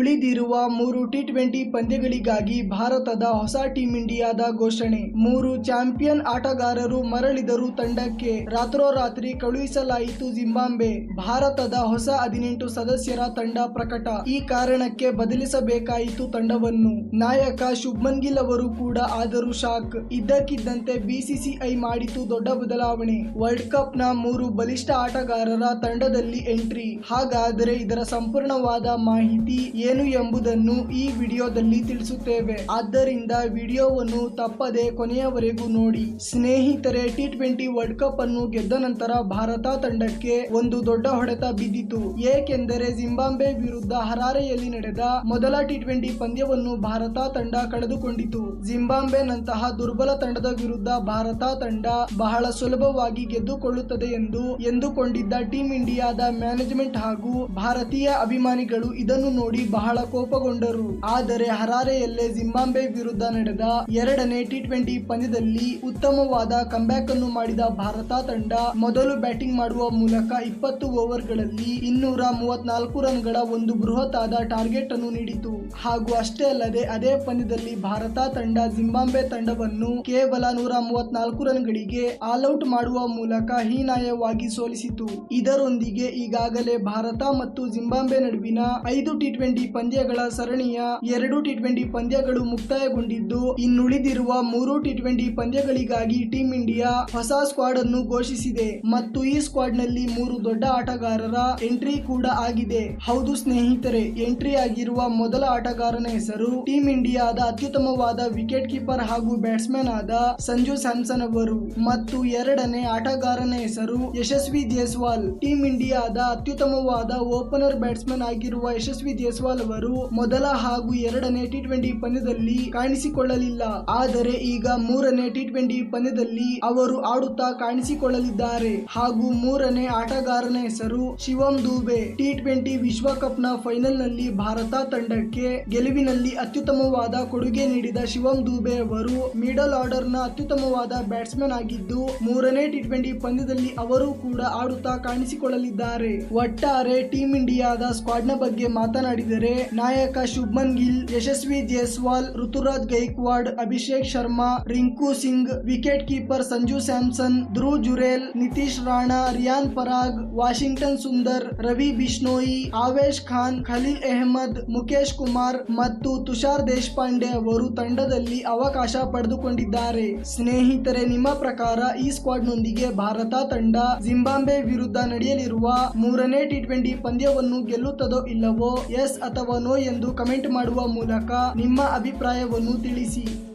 ಉಳಿದಿರುವ ಮೂರು T twenty ಪಂದ್ಯಗಳಿಗಾಗಿ ಭಾರತದ ಹೊಸ ಟೀಂ ಇಂಡಿಯಾದ ಘೋಷಣೆ. ಮೂರು ಚಾಂಪಿಯನ್ ಆಟಗಾರರು ಮರಳಿದರು ತಂಡಕ್ಕೆ ರಾತ್ರೋರಾತ್ರಿ ಕಳುಹಿಸಲಾಯಿತು ಜಿಂಬಾಂಬೆ. ಭಾರತದ ಹೊಸ ಹದಿನೆಂಟು ಸದಸ್ಯರ ತಂಡ ಪ್ರಕಟ. ಈ ಕಾರಣಕ್ಕೆ ಬದಲಿಸಬೇಕಾಯಿತು ತಂಡವನ್ನು. ನಾಯಕ ಶುಭ್ಮನ್ ಗಿಲ್ ಅವರು ಕೂಡ ಆದರೂ ಶಾಕ್. ಇದ್ದಕ್ಕಿದ್ದಂತೆ ಬಿಸಿಸಿಐ ಮಾಡಿತು ದೊಡ್ಡ ಬದಲಾವಣೆ. ವರ್ಲ್ಡ್ ಕಪ್ನ ಮೂರು ಬಲಿಷ್ಠ ಆಟಗಾರರ ತಂಡದಲ್ಲಿ ಎಂಟ್ರಿ. ಹಾಗಾದರೆ ಇದರ ಸಂಪೂರ್ಣವಾದ ಮಾಹಿತಿ ಏನು ಎಂಬುದನ್ನು ಈ ವಿಡಿಯೋದಲ್ಲಿ ತಿಳಿಸುತ್ತೇವೆ. ಆದ್ದರಿಂದ ವಿಡಿಯೋವನ್ನು ತಪ್ಪದೆ ಕೊನೆಯವರೆಗೂ ನೋಡಿ. ಸ್ನೇಹಿತರೆ, ಟಿ ಟ್ವೆಂಟಿ ವರ್ಲ್ಡ್ ಕಪ್ ಅನ್ನು ಗೆದ್ದ ನಂತರ ಭಾರತ ತಂಡಕ್ಕೆ ಒಂದು ದೊಡ್ಡ ಹೊಡೆತ ಬಿದ್ದಿತು. ಏಕೆಂದರೆ ಜಿಂಬಾಬ್ವೆ ವಿರುದ್ಧ ಹರಾರೆಯಲ್ಲಿ ನಡೆದ ಮೊದಲ ಟಿ ಟ್ವೆಂಟಿ ಪಂದ್ಯವನ್ನು ಭಾರತ ತಂಡ ಕಳೆದುಕೊಂಡಿತು. ಜಿಂಬಾಬ್ವೆ ನಂತಹ ದುರ್ಬಲ ತಂಡದ ವಿರುದ್ಧ ಭಾರತ ತಂಡ ಬಹಳ ಸುಲಭವಾಗಿ ಗೆದ್ದುಕೊಳ್ಳುತ್ತದೆ ಎಂದು ಎಂದುಕೊಂಡಿದ್ದ ಟೀಂ ಇಂಡಿಯಾದ ಮ್ಯಾನೇಜ್ಮೆಂಟ್ ಹಾಗೂ ಭಾರತೀಯ ಅಭಿಮಾನಿಗಳು ಇದನ್ನು ನೋಡಿ ಬಹಳ ಕೋಪಗೊಂಡರು. ಆದರೆ ಹರಾರೆಯಲ್ಲೇ ಜಿಂಬಾಬ್ವೆ ವಿರುದ್ಧ ನಡೆದ ಎರಡನೇ ಟಿ ಟ್ವೆಂಟಿ ಪಂದ್ಯದಲ್ಲಿ ಉತ್ತಮವಾದ ಕಂಬ್ಯಾಕ್ ಅನ್ನು ಮಾಡಿದ ಭಾರತ ತಂಡ ಮೊದಲು ಬ್ಯಾಟಿಂಗ್ ಮಾಡುವ ಮೂಲಕ ಇಪ್ಪತ್ತು ಓವರ್ಗಳಲ್ಲಿ ಇನ್ನೂರ ಮೂವತ್ನಾಲ್ಕು ರನ್ಗಳ ಒಂದು ಬೃಹತ್ ಆದ ಟಾರ್ಗೆಟ್ ಅನ್ನು ನೀಡಿತು. ಹಾಗೂ ಅಷ್ಟೇ ಅಲ್ಲದೆ ಅದೇ ಪಂದ್ಯದಲ್ಲಿ ಭಾರತ ತಂಡ ಜಿಂಬಾಬ್ವೆ ತಂಡವನ್ನು ಕೇವಲ ನೂರ ಮೂವತ್ನಾಲ್ಕು ರನ್ಗಳಿಗೆ ಆಲ್ಔಟ್ ಮಾಡುವ ಮೂಲಕ ಹೀನಾಯವಾಗಿ ಸೋಲಿಸಿತು. ಇದರೊಂದಿಗೆ ಈಗಾಗಲೇ ಭಾರತ ಮತ್ತು ಜಿಂಬಾಬ್ವೆ ನಡುವಿನ ಐದು ಟಿ ಟ್ವೆಂಟಿ ಪಂದ್ಯಗಳ ಸರಣಿಯ ಎರಡು ಟಿ ಟ್ವೆಂಟಿ ಪಂದ್ಯಗಳು ಮುಕ್ತಾಯಗೊಂಡಿದ್ದು, ಇನ್ನುಳಿದಿರುವ ಮೂರು ಟಿ ಟ್ವೆಂಟಿ ಪಂದ್ಯಗಳಿಗಾಗಿ ಟೀಂ ಇಂಡಿಯಾ ಹೊಸ ಸ್ಕ್ವಾಡ್ ಅನ್ನು ಘೋಷಿಸಿದೆ. ಮತ್ತು ಈ ಸ್ಕ್ವಾಡ್ನಲ್ಲಿ ಮೂರು ದೊಡ್ಡ ಆಟಗಾರರ ಎಂಟ್ರಿ ಕೂಡ ಆಗಿದೆ. ಹೌದು ಸ್ನೇಹಿತರೆ, ಎಂಟ್ರಿ ಆಗಿರುವ ಮೊದಲ ಆಟಗಾರನ ಹೆಸರು ಟೀಂ ಇಂಡಿಯಾದ ಅತ್ಯುತ್ತಮವಾದ ವಿಕೆಟ್ ಕೀಪರ್ ಹಾಗೂ ಬ್ಯಾಟ್ಸ್ಮನ್ ಆದ ಸಂಜು ಸ್ಯಾಮ್ಸನ್ ಅವರು. ಮತ್ತು ಎರಡನೇ ಆಟಗಾರನ ಹೆಸರು ಯಶಸ್ವಿ ಜೈಸ್ವಾಲ್. ಟೀಂ ಇಂಡಿಯಾದ ಅತ್ಯುತ್ತಮವಾದ ಓಪನರ್ ಬ್ಯಾಟ್ಸ್ಮನ್ ಆಗಿರುವ ಯಶಸ್ವಿ ಜೈಸ್ವಾಲ್ ಅವರು ಮೊದಲ ಹಾಗೂ ಎರಡನೇ ಟಿ ಟ್ವೆಂಟಿ ಪಂದ್ಯದಲ್ಲಿ ಕಾಣಿಸಿಕೊಳ್ಳಲಿಲ್ಲ. ಆದರೆ ಈಗ ಮೂರನೇ ಟಿ ಟ್ವೆಂಟಿ ಪಂದ್ಯದಲ್ಲಿ ಅವರು ಆಡುತ್ತಾ ಕಾಣಿಸಿಕೊಳ್ಳಲಿದ್ದಾರೆ. ಹಾಗೂ ಮೂರನೇ ಆಟಗಾರನ ಹೆಸರು ಶಿವಂ ದೂಬೆ. ಟಿ ಟ್ವೆಂಟಿ ವಿಶ್ವಕಪ್ನ ಫೈನಲ್ನಲ್ಲಿ ಭಾರತ ತಂಡಕ್ಕೆ ಗೆಲುವಿನಲ್ಲಿ ಅತ್ಯುತ್ತಮವಾದ ಕೊಡುಗೆ ನೀಡಿದ ಶಿವಂ ದೂಬೆ ಅವರು ಮಿಡಲ್ ಆರ್ಡರ್ನ ಅತ್ಯುತ್ತಮವಾದ ಬ್ಯಾಟ್ಸ್ಮನ್ ಆಗಿದ್ದು, ಮೂರನೇ ಟಿ ಟ್ವೆಂಟಿ ಪಂದ್ಯದಲ್ಲಿ ಅವರು ಕೂಡ ಆಡುತ್ತಾ ಕಾಣಿಸಿಕೊಳ್ಳಲಿದ್ದಾರೆ. ಒಟ್ಟಾರೆ ಟೀಂ ಇಂಡಿಯಾದ ಸ್ಕ್ವಾಡ್ನ ಬಗ್ಗೆ ಮಾತನಾಡಿದರೆ ನಾಯಕ Shubman Gill, Yashasvi Jaiswal, Ruturaj Gaikwad, Abhishek Sharma, Rinku Singh, wicket keeper Sanju Samson Dhruv Jurel, Nitish Rana, Riyan Parag, Washington Sundar, Ravi Bishnoi, Avesh Khan, Khaleel Ahmed Mukesh Kumar ಮತ್ತು ತುಷಾರ್ ದೇಶಪಾಂಡೆ ಅವರು ತಂಡದಲ್ಲಿ ಅವಕಾಶ ಪಡೆದುಕೊಂಡಿದ್ದಾರೆ. ಸ್ನೇಹಿತರೆ, ನಿಮ್ಮ ಪ್ರಕಾರ ಈ ಸ್ಕ್ವಾಡ್ ನೊಂದಿಗೆ ಭಾರತ ತಂಡ ಜಿಂಬಾಬ್ವೆ ವಿರುದ್ಧ ನಡೆಯಲಿರುವ ಮೂರನೇ ಟಿ ಟ್ವೆಂಟಿ ಪಂದ್ಯವನ್ನು ಗೆಲ್ಲುತ್ತದೋ ಇಲ್ಲವೋ? ಎಸ್ ಅಥವಾ ನೋ ಎಂದು ಕಮೆಂಟ್ ಮಾಡುವ ಮೂಲಕ ನಿಮ್ಮ ಅಭಿಪ್ರಾಯವನ್ನು ತಿಳಿಸಿ.